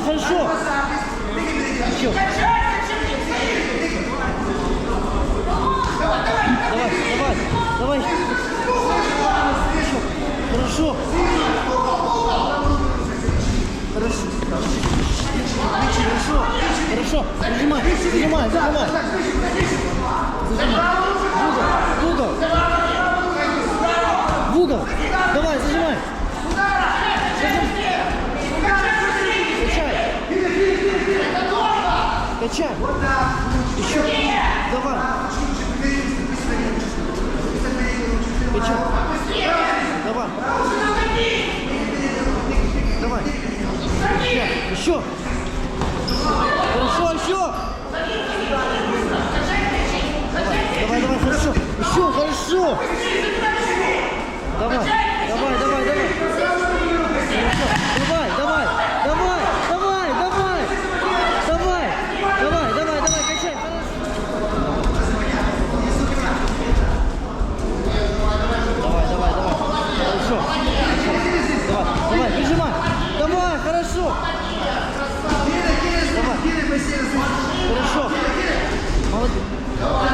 хорошо, хорошо. Еще. Давай, давай, давай. Хорошо. Хорошо. Хорошо. Хорошо. Хорошо. Зажимай, зажимай, зажимай. Зажимай. Туда. Нічого. Давай. Давай. Еще. Еще. Хорошо, еще. Давай, давай, прижимай. Давай, хорошо. Давай. Хорошо. Молодец.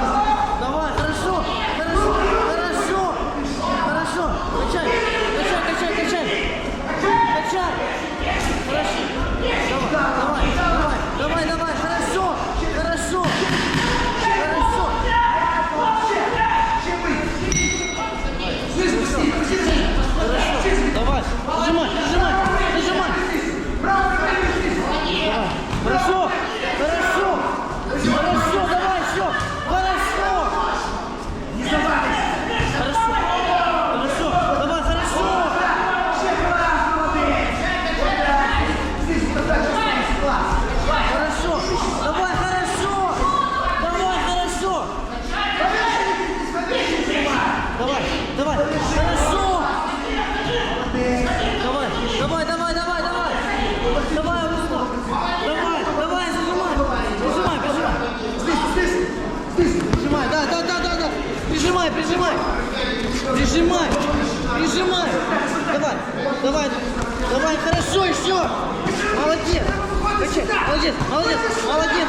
прижимай, прижимай. Прижимай, прижимай. Давай, давай, давай, хорошо, еще. Молодец. Молодец, молодец, молодец.